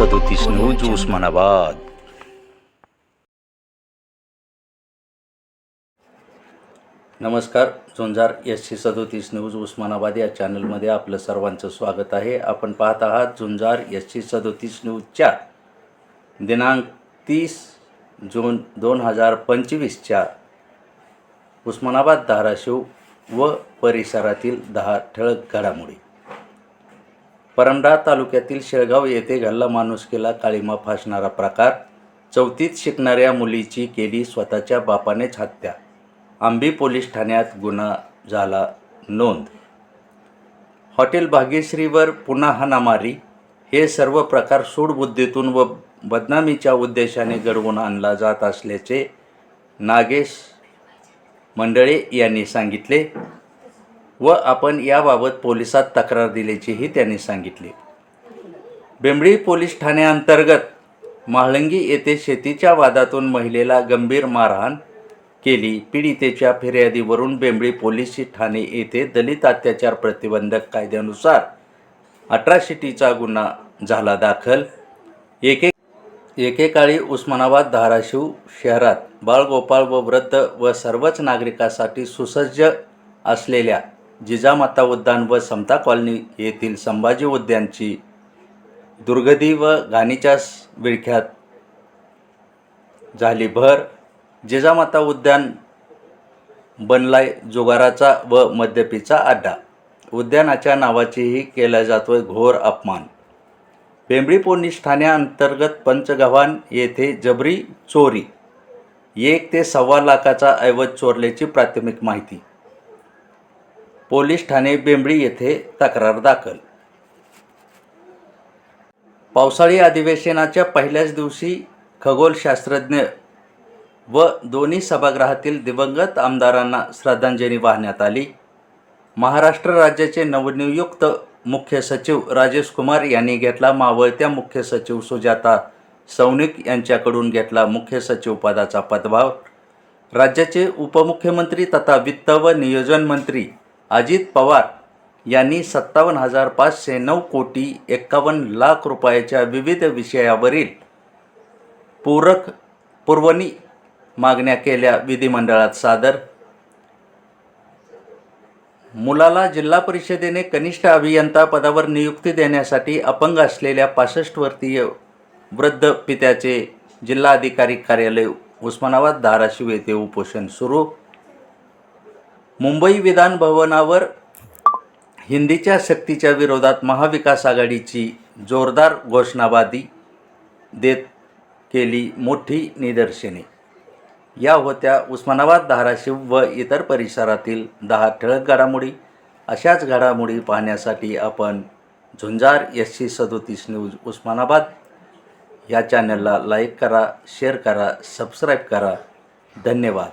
उस्मानाबाद नमस्कार Zunjar S C सदोतीस news Osmanabad या चॅनलमध्ये आपलं सर्वांचं स्वागत आहे. आपण पाहत आहात झुंजार एस सी सदोतीस न्यूजच्या दिनांक तीस जून दोन हजार पंचवीसच्या उस्मानाबाद धाराशिव व परिसरातील दहा ठळक घडामोडी. परंडा तालुक्यातील शेळगाव येथे गल्ला माणुसकीला काळीमा फासणारा प्रकार. चौथीत शिकणाऱ्या मुलीची केली स्वतःच्या बापानेच हत्या. आंबी पोलीस ठाण्यात गुन्हा झाला नोंद. हॉटेल भाग्यश्रीवर पुन्हा हाणामारी. हे सर्व प्रकार सूडबुद्धीतून व बदनामीच्या उद्देशाने घडवून आणला जात असल्याचे नागेश मंडळे यांनी सांगितले. व आपण याबाबत पोलिसात तक्रार दिल्याचेही त्यांनी सांगितले. बेंबळी पोलीस ठाण्याअंतर्गत म्हाळंगी येथे शेतीच्या वादातून महिलेला गंभीर मारहाण केली. पीडितेच्या फिर्यादीवरून बेंबळी पोलीस ठाणे येथे दलित अत्याचार प्रतिबंधक कायद्यानुसार अट्रॉसिटीचा गुन्हा झाला दाखल. एके एकेकाळी उस्मानाबाद धाराशिव शहरात बाळगोपाळ व वृद्ध व सर्वच नागरिकांसाठी सुसज्ज असलेल्या जिजामाता उद्यान व समता कॉलनी येथील संभाजी उद्यानची दुर्गधी व घाणीच्या विळख्यात झाली भर. जिजामाता उद्यान बनलाय जुगाराचा व मद्यपीचा अड्डा उद्यानाच्या नावाचीही केला जातोय घोर अपमान. पेंबळी पोलीस ठाण्याअंतर्गत पंचगव्हाण येथे जबरी चोरी. एक ते सव्वा लाखाचा ऐवज चोरल्याची प्राथमिक माहिती. पोलीस ठाणे बेंबळी येथे तक्रार दाखल. पावसाळी अधिवेशनाच्या पहिल्याच दिवशी खगोलशास्त्रज्ञ व दोन्ही सभागृहातील दिवंगत आमदारांना श्रद्धांजली वाहण्यात आली. महाराष्ट्र राज्याचे नवनियुक्त मुख्य सचिव राजेश कुमार यांनी घेतला मावळत्या मुख्य सचिव सुजाता सौनिक यांच्याकडून घेतला मुख्य सचिव पदाचा पदभाव राज्याचे उपमुख्यमंत्री तथा वित्त व नियोजन मंत्री अजित पवार यांनी सत्तावन्न हजार पाचशे नऊ कोटी एक्कावन्न लाख रुपयाच्या विविध विषयावरील पूरक पुरवणी मागण्या केल्या विधिमंडळात सादर. मुलाला जिल्हा परिषदेने कनिष्ठ अभियंता पदावर नियुक्ती देण्यासाठी अपंग असलेल्या पासष्ट वर्षीय वृद्ध पित्याचे जिल्हाधिकारी कार्यालय उस्मानाबाद धाराशिव येथे उपोषण सुरू. मुंबई विधान भवनावर हिंदीच्या सक्तीच्या विरोधात महाविकास आघाडीची जोरदार घोषणाबाजी देत केली मोठी निदर्शने. या होत्या उस्मानाबाद धाराशिव व इतर परिसरातील दहा ठळक घडामोडी. अशाच घडामोडी पाहण्यासाठी आपण झुंजार एस सी सदोतीस न्यूज उस्मानाबाद. या चॅनलला लाईक करा शेअर करा सबस्क्राईब करा. धन्यवाद.